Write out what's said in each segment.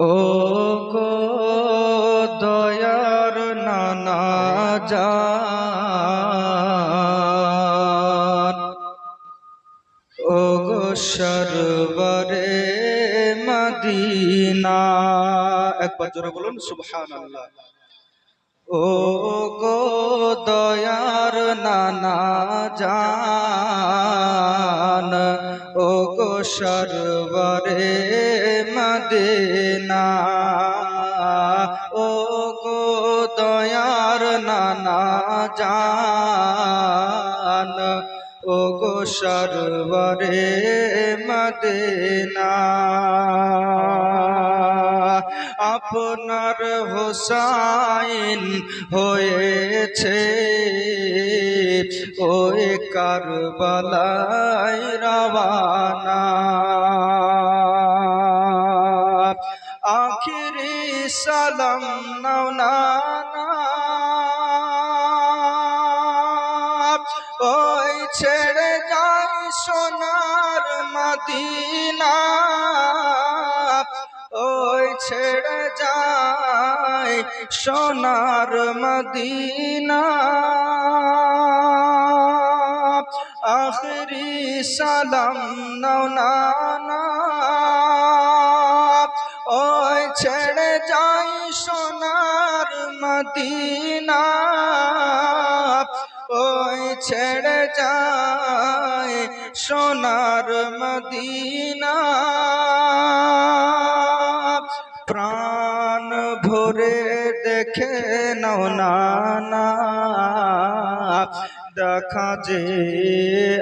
ও গো দয়ার নানা জান। ও গো সরবরে মদিনা। একবার জোরে বলুন, সুবহানাল্লাহ। ও গো দয়ার নানা গো সরবরে মদিনা। ও গো দয়ার নানা জান ও গো সরবরে মদিনা। আপনার হোসাইন হয়েছে ওই কারবালায় রবানা ওই ছেড়ে যাই সোনার মদিনা। ওই ছেড়ে যাই সোনার মদিনা। আখরি সালাম নানা। ওই ছেড়ে যাই সোনার মদিনা। ওই ছেড়ে যায় সোনার মদিনা। প্রাণ ভরে দেখে নাও নানা, দেখা যে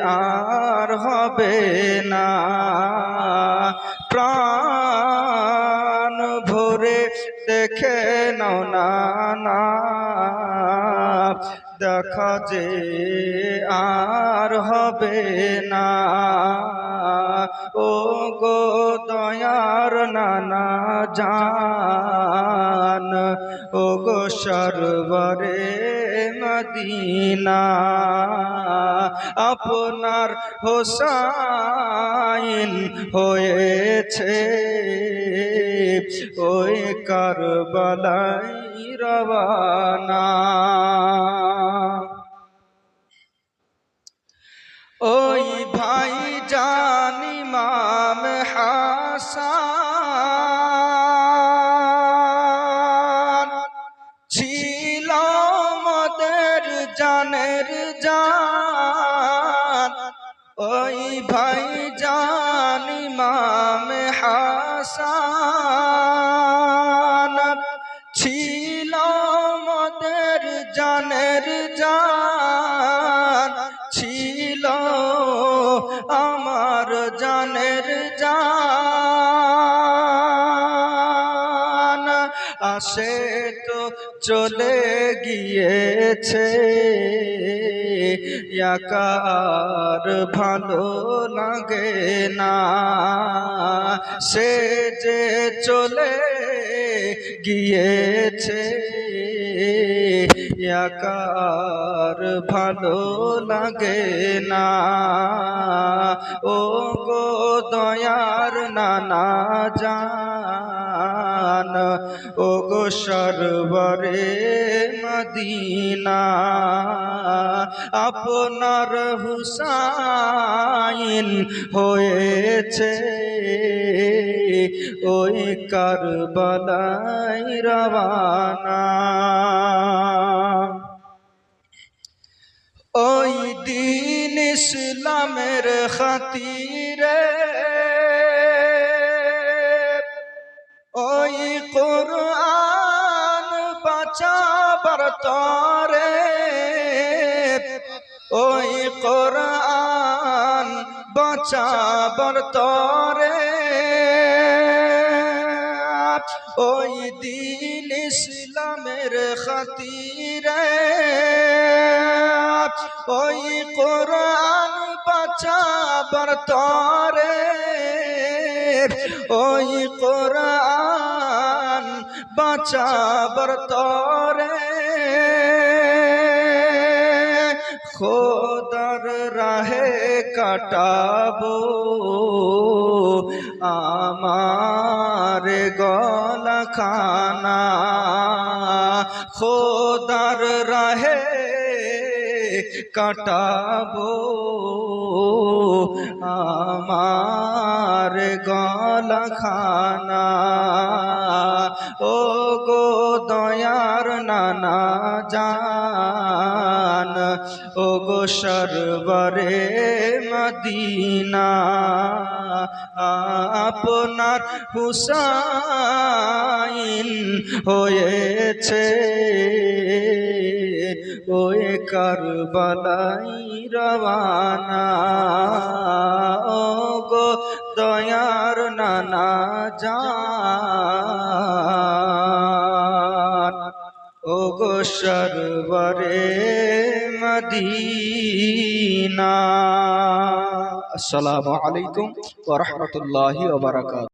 আর হবে না। প্রাণ ভরে দেখে নাও নানা দেখা যে আর হবে না। ও গো দয়ার নানা জান, ও গো সরবরে মদিনা, আপনার হোসাইন হয়েছে। ওই কারবালাই রবানা ওই ভাই হাসান ছিল মদের জানের জান। ওই ভাই জানি মাম হাসান ছিল মদের জানের জান। ছিল আমার জানের জান। আসে তো চলে গিয়েছে। একার ভালো লাগে না। সে যে চলে গিয়েছে একার ভালো লাগে না। ও গো দয়ার নানা জান ও গো সরবরে মদিনা, আপনার হুসাইন হয়েছে ওই কারবালাই রবানা ওই দিন ইসলামের খাতিরে কোরআন বাঁচাবার তরে, ওই কোরআন বাঁচাবার তরে। ওই দিন ইসলামের খাতিরে ওই কোরআন বাঁচাবার তরে, ওই কোরআন বাঁচাবার তরে খোদার রাহে কাটাবো আমার গলা খানা খোদার রাহে কাটাবো আমার গলা খানা ও গো দয়ার নানা জান ও গো সরবরে মদিনা, আপনার হুসাইন হয়েছে। ওই কারবালাই রবানা ও গো দয়ার নানা জান। ও গো সরবরে মদিনা। আসসালামু আলাইকুম ওয়া রাহমাতুল্লাহি ওয়া বারাকাতুহু।